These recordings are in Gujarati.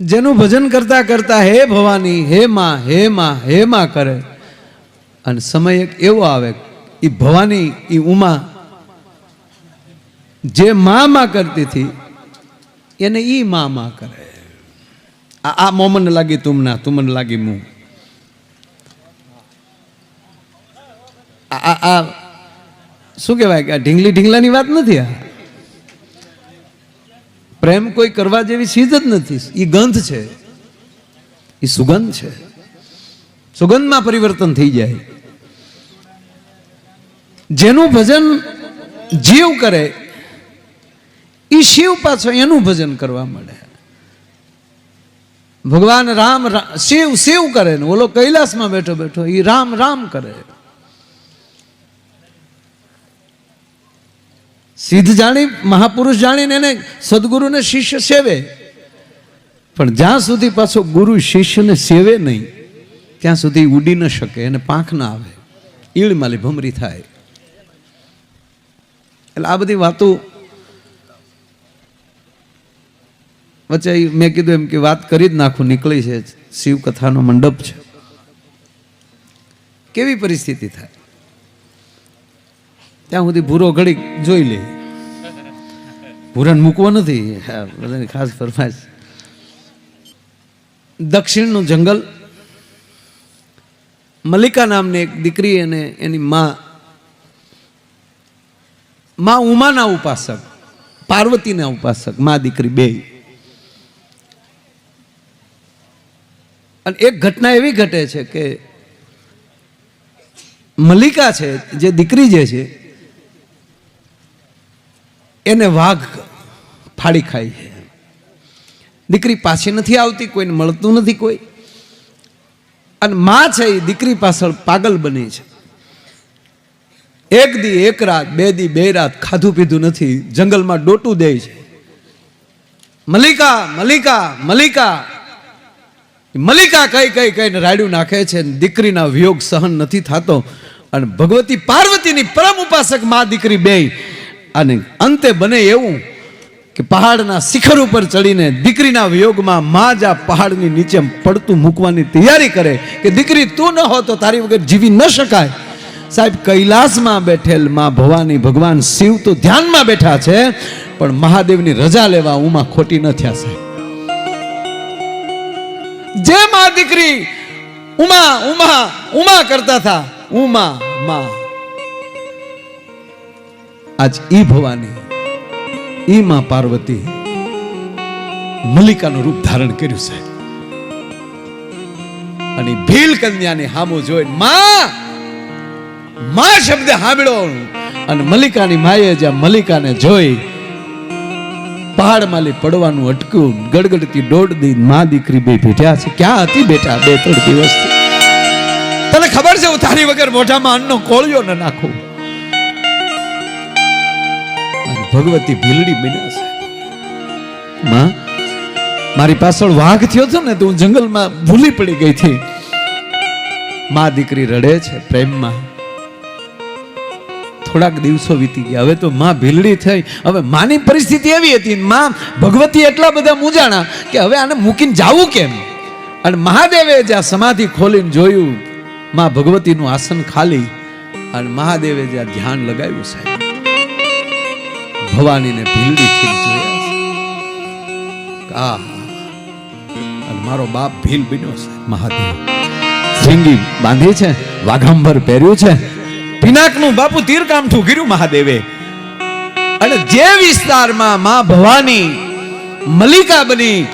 જેનું ભજન કરતા કરતા હે ભવાની, હે માં હે માં હે માં કરે. અને સમય એક એવો આવે એ ભવાની એ ઉમા, જે મા માં કરતી હતી, એને ઈ મા માં કરે. આ આ મોમન લાગી તુમના તુમન લાગી મું. આ, આ- શું કહેવાય કે આ ઢીંગલી ઢીંગલાની વાત નથી આ? પ્રેમ કોઈ કરવા જેવી ચીજ જ નથી. એ ગંધ છે. એ સુગંધ છે. સુગંધમાં પરિવર્તન થઈ જાય. જેનું ભજન જીવ કરે એ શિવ પાછો એનું ભજન કરવા મળે ભગવાન રામ શિવ શિવ કરે ને, ઓલો કૈલાસમાં બેઠો બેઠો એ રામ રામ કરે. સિદ્ધ જાણી, મહાપુરુષ જાણીને એને સદગુરુને શિષ્ય સેવે. પણ જ્યાં સુધી પાછો ગુરુ શિષ્યને સેવે નહીં, ત્યાં સુધી ઉડી ન શકે એને પાંખ ના આવે. ઈળમાલી ભમરી થાય. એટલે આ બધી વાતો વચ્ચે મેં કીધું એમ કે વાત કરી જ નાખું, નીકળી છે. શિવ કથાનો મંડપ છે. કેવી પરિસ્થિતિ થાય? ત્યાં સુધી ભૂરો ઘડી જોઈ લે. ભૂરાને મૂકવો નથી. બધાની ખાસ ફરમાઈશ. દક્ષિણનું જંગલ મલ્લિકા નામની એક દીકરી અને એની માં. મા ઉમાના ઉપાસક, પાર્વતીના ઉપાસક, મા દીકરી બે અને એક ઘટના એવી ઘટે છે કે મલ્લિકા છે, જે દીકરી જે છે એને વાઘ ફાડી ખાય છે. દીકરી પાછી નથી આવતી, કોઈને મળતું નથી કોઈ. અને માં છે એ દીકરી પાછળ પાગલ બની છે. એક દી એક રાત, બે દી બે રાત ખાધું પીધું નથી, જંગલમાં ડોટું દે છે. મલિકા મલિકા મલિકા. મલિકા કઈ કઈ, કઈને રાડ્યું નાખે છે દીકરીના વિયોગ સહન નથી થતો. અને ભગવતી પાર્વતીની પરમ ઉપાસકમાં દીકરી બે અને અંતે બને એવું કે પહાડના શિખર ઉપર ચડીને દીકરીના વિયોગમાં મા જ આ પહાડની નીચે પડતું મૂકવાની તૈયારી કરે કે દીકરી તું ન હો તો તારી વગર જીવી ન શકાય. સાહેબ, કૈલાસમાં બેઠેલમાં ભવાની ભગવાન શિવ તો ધ્યાનમાં બેઠા છે, પણ મહાદેવની રજા લેવા ઉમાં ખોટી ન થયા સાહેબ. જે મા દીકરી ઉમા ઉમા ઉમા કરતા હતા ઉમા માં. આજ ઈ ભવાની, ઈ માં પાર્વતી મલ્લિકાનું રૂપ ધારણ કર્યું છે. અને ભીલ કન્યાને હામો જોઈ માં માં શબ્દ સાંભળ્યો અને મલ્લિકાની માએ જ્યાં મલ્લિકાને જોઈ પહાડમાંથી પડવાનું અટક્યું, ગડગડતી દોઢ દી માં દીકરી બે ભેટ્યા છે. ક્યાં હતી બેટા? બે ત્રણ દિવસ તને ખબર છે હું તારી વગર મોઢામાં અન્નનો કોળિયો ન નાખું? ભગવતી ભીલડી બન્યા છે. માં, મારી પાછળ વાઘ થયો છે ને તો હું જંગલમાં ભૂલી પડી ગઈ હતી. માં દીકરી રડે છે પ્રેમમાં. થોડાક દિવસો વીતી ગયા. હવે તો માં ભીલડી થઈ. હવે માની પરિસ્થિતિ એવી હતી માં, ભગવતી એટલા બધા મૂંઝાણા કે હવે આને મૂકીને જાવું કેમ? અને મહાદેવે જ્યાં સમાધિ ખોલીને જોયું, માં ભગવતીનું આસન ખાલી અને મહાદેવે જ્યાં ધ્યાન લગાવ્યું સાહેબ ભવાનીને ભીલડીથી જોયા છે. આ અને મારો બાપ ભીલ બન્યો છે. મહાદેવ. સિંગી બાંધી છે વાઘંબર પહેર્યું છે. પિનાકનું બાપુ તીરકામઠું ગીર્યું મહાદેવે. અને જે વિસ્તારમાં માં ભવાની મલિકા બની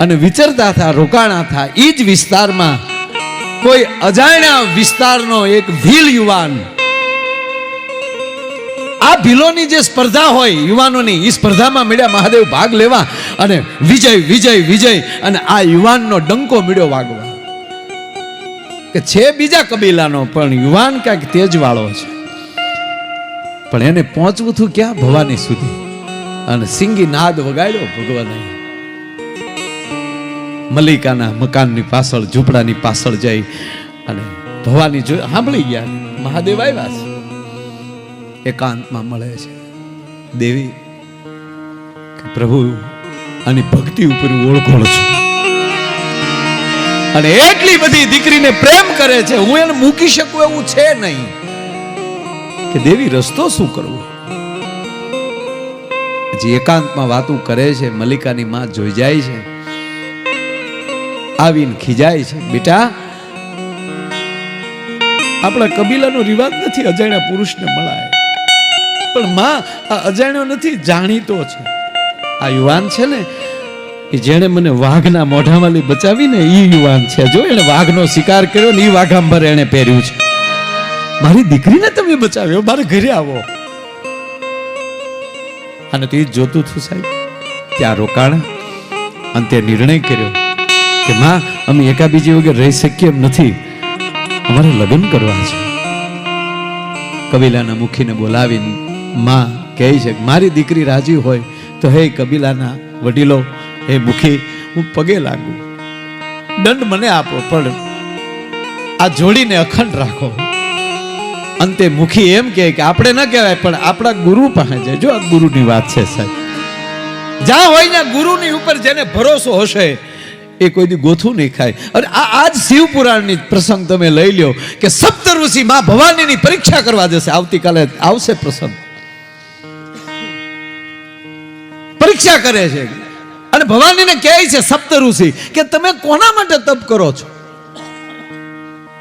અને વિચરતા થા, રોકાણા થા એ જ વિસ્તારમાં કોઈ અજાણ્યા વિસ્તારનો એક ભીલ યુવાન આ ભીલોની જે સ્પર્ધા હોય, યુવાનોની એ સ્પર્ધામાં મળ્યા મહાદેવ ભાગ લેવા અને વિજય વિજય વિજય અને આ યુવાનનો ડંકો મળ્યો વાગવા. કે છે બીજા કબીલાનો, પણ યુવાન ક્યાંક તેજવાળો છે. પણ એને પહોંચવું હતું ક્યાં? ભવાની સુધી. અને સિંગી નાદ વગાડ્યો ભગવાને. મલિકાના મકાનની પાછળ, ઝૂંપડાની પાછળ જઈ અને ભવાની જો સાંભળી ગયા. મહાદેવ આવ્યા છે. એકાંતમાં મળે છે. દેવી પ્રભુ આની ભક્તિ ઉપર ઓળખોળ છું. અને એટલી બધી દીકરીને પ્રેમ કરે છે, હું એને મૂકી શકું એવું છે નહીં. કે દેવી, રસ્તો શું કરવો? જે એકાંતમાં વાતું કરે છે મલિકાની માં જોઈ જાય છે. આવીને ખીજાય છે, બેટા, આપણા કબીલાનો રિવાજ નથી, અજાણ્યા પુરુષને મળાય. પણ માં આ અજાણ્યો નથી, જાણીતો છે. આ યુવાન છે ને, એ જેણે મને વાઘના મોઢામાંથી બચાવીને એ યુવાન છે. જો એણે વાઘનો શિકાર કર્યો ને એ વાઘાંબર એણે પહેર્યું છે. મારી દીકરીને તમે બચાવ્યો, મારે ઘરે આવો. અને તે જોતું થયું સાહેબ. ત્યાં રોકાણ અંતે નિર્ણય કર્યો કે માં, અમે એકાબીજી વગર રહી શકીએ એમ નથી. અમારે લગ્ન કરવા છે. કબીલાના મુખીને બોલાવીને માં કહે છે, મારી દીકરી રાજી હોય તો હે કબીલાના વડીલો, હે મુખી, હું પગે લાગુ. દંડ મને આપો, પણ આ જોડીને અખંડ રાખો. અંતે મુખી એમ કહે કે, આપણે ન કહેવાય, પણ આપણા ગુરુ પાસે જાય જો આ ગુરુની વાત છે, સાહેબ. જ્યાં હોય ને ગુરુની ઉપર જેને ભરોસો હશે, એ કોઈ દી ગોથું નહીં ખાય. અને આ આજ શિવ પુરાણની પ્રસંગ તમે લઈ લ્યો કે સપ્તઋષિ માં ભવાનીની પરીક્ષા કરવા જશે. આવતીકાલે આવશે પ્રસંગ. પરીક્ષા કરે છે. અને ભવાનીને કહે છે સપ્ત ઋષિ કે તમે કોના માટે તપ કરો છો?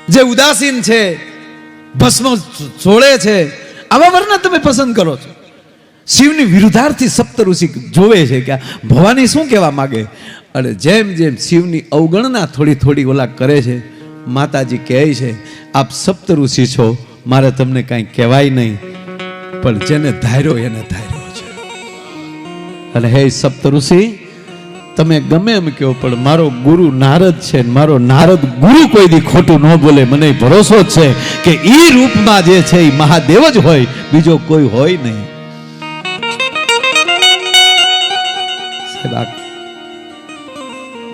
જે ઉદાસીન છે, ભસ્મ છોડે છે, આવા વર્ણ તમે પસંદ કરો છો. શિવની વિરુદ્ધાર્થી સપ્ત ઋષિ જોવે છે કે ભવાની શું કહેવા માગે? અને જેમ જેમ શિવની અવગણના થોડી થોડી ઓલા કરે છે, માતાજી કહે છે, આપ સપ્ત ઋષિ છો, મારે તમને કાંઈ કહેવાય નહીં, પણ જેને ધાર્યો એને ધાર્યો. અને હે સપ્ત ઋષિ તમે ગમે એમ કહો, પણ મારો ગુરુ નારદ છે મારો નારદ ગુરુ કોઈ દી ખોટું ન બોલે. મને ભરોસો છે કે એ રૂપમાં જે છે એ મહાદેવ જ હોય, બીજો કોઈ હોય નહીં.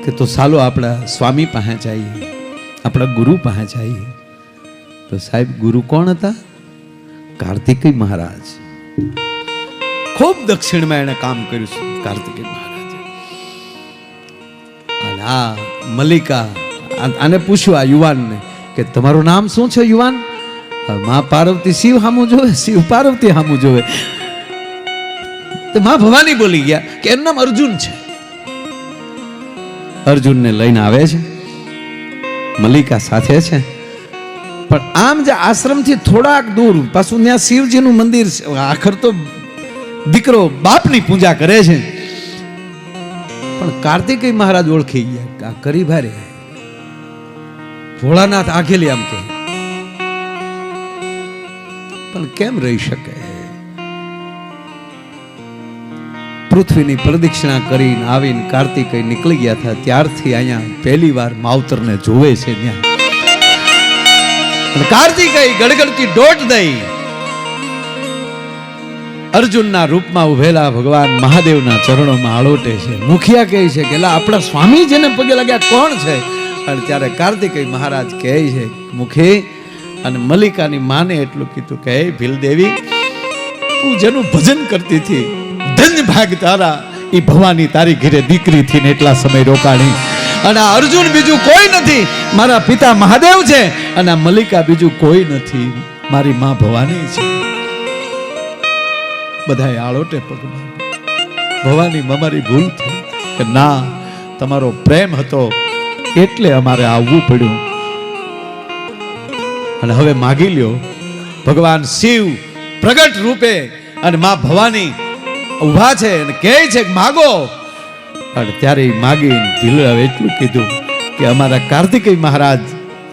કે તો સાલો આપણા સ્વામી પાસે જઈએ, આપણા ગુરુ પાસે જઈએ. તો સાહેબ, ગુરુ કોણ હતા? કાર્તિકી મહારાજ. ખૂબ દક્ષિણમાં એણે કામ કર્યું છે, કાર્તિકેય અને આ મલ્લિકા આને પૂછ્યું આ યુવાનને કે તમારું નામ શું છે યુવાન? મા પાર્વતી શિવ હામું જોવે, શિવ પાર્વતી હામું જોવે. તો મા ભવાની બોલી ગયા કે એનું નામ અર્જુન છે. અર્જુનને લઈને આવે છે. મલ્લિકા સાથે છે. પણ આમ જે આશ્રમથી થોડાક દૂર, પાછું ત્યાં શિવજીનું મંદિર છે. આખર તો દીકરો બાપની પૂજા કરે છે. પણ કાર્તિકેય મહારાજ ઓળખી ગયા કરી ભારે ભોળાનાથ આખેલી આમ કે પણ કેમ રહી શકે? પૃથ્વીની પ્રદક્ષિણા કરીને આવીને કાર્તિક નીકળી ગયા હતા. ત્યારથી અહીંયા પહેલી વાર માવતરને જોવે છે ત્યાં. કાર્તિક ગડગડતી દોટ દઈ અર્જુનના રૂપમાં ઉભેલા ભગવાન મહાદેવના ચરણોમાં આળોટે છે. મુખિયા કહે છે કે આપણા સ્વામી જેને પગે લાગ્યા કોણ છે? અને ત્યારે કાર્તિકેય મહારાજ કહે છે, મુખી અને મલ્લિકાની માને એટલું કીધું કે, હે ભીલદેવી, તું જેનું ભજન કરતી હતી, ધન ભાગ તારા એ ભવાની તારી ઘેરે દીકરી થી ને એટલા સમય રોકાણી. અને અર્જુન બીજું કોઈ નથી, મારા પિતા મહાદેવ છે, અને મલ્લિકા બીજું કોઈ નથી, મારી માં ભવાની છે. બધાએ આળોટે પગમાં. ભવાની અમારી ભૂલ થઈ કે ના, તમારો પ્રેમ હતો એટલે અમારે આવવું પડ્યું. અને હવે માગી લ્યો, ભગવાન શિવ પ્રગટ રૂપે અને માં ભવાની ઊભા છે અને કહે છે કે માગો. અને ત્યારે માગી ભીલરાવે એટલું કીધું કે અમારા કાર્તિકેય મહારાજ,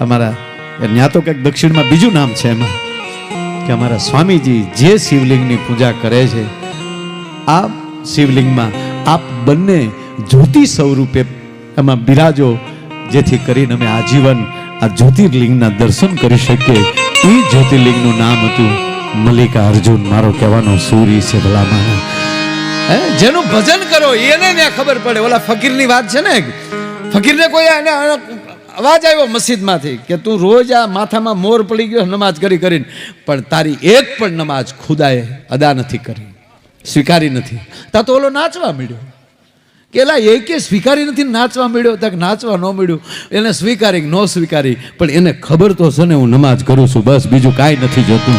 અમારા ત્યાં તો કંઈક દક્ષિણમાં બીજું નામ છે એમાં. કે અમારા સ્વામીજી જે શિવલિંગની પૂજા કરે છે, આ શિવલિંગમાં આપ બંને જ્યોતિ સ્વરૂપે એમાં બિરાજો જેથી કરીને અમે આજીવન આ જ્યોતિર્લિંગના દર્શન કરી શકીએ. એ જ્યોતિર્લિંગનું નામ હતું મલ્લિકા અર્જુન, મારો કહેવાનો સૂરી છે ભલામાં હે, જેનું ભજન કરો, એને ત્યાં ખબર પડે. ઓલા ફકીરની વાત છે ને ફકીરને કોઈ એને અવાજ આવ્યો મસ્જિદમાંથી કે તું રોજ આ માથામાં મોર પડી ગયો, નમાજ કરી કરીને. પણ તારી એક પણ નમાજ ખુદાએ અદા નથી કરી. સ્વીકારી નથી. તા તો ઓલો નાચવા મળ્યો કે એલા એ કે સ્વીકારી નથી નાચવા મળ્યો તક નાચવા ન મળ્યું એને સ્વીકારી ન સ્વીકારી. પણ એને ખબર તો છે ને હું નમાજ કરું છું, બસ બીજું કાંઈ નથી જોતું.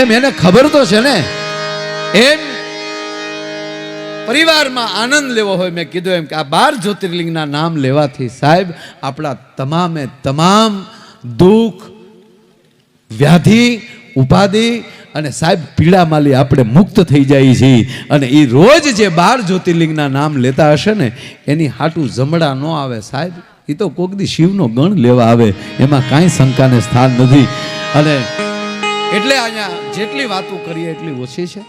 એમ એને ખબર તો છે ને. એમ પરિવારમાં આનંદ લેવો હોય, મેં કીધું એમ કે આ બાર જ્યોતિર્લિંગના નામ લેવાથી સાહેબ, આપણા તમામે તમામ દુઃખ, વ્યાધિ, ઉપાધિ અને સાહેબ પીડામાલી આપણે મુક્ત થઈ જાય છીએ અને એ રોજ જે બાર જ્યોતિર્લિંગના નામ લેતા હશે ને, એની હાટું જમડા ન આવે સાહેબ. એ તો કોક દી શિવનો ગણ લેવા આવે, એમાં કાંઈ શંકાને સ્થાન નથી. અને એટલે અહીંયા જેટલી વાતો કરીએ એટલી ઓછી છે.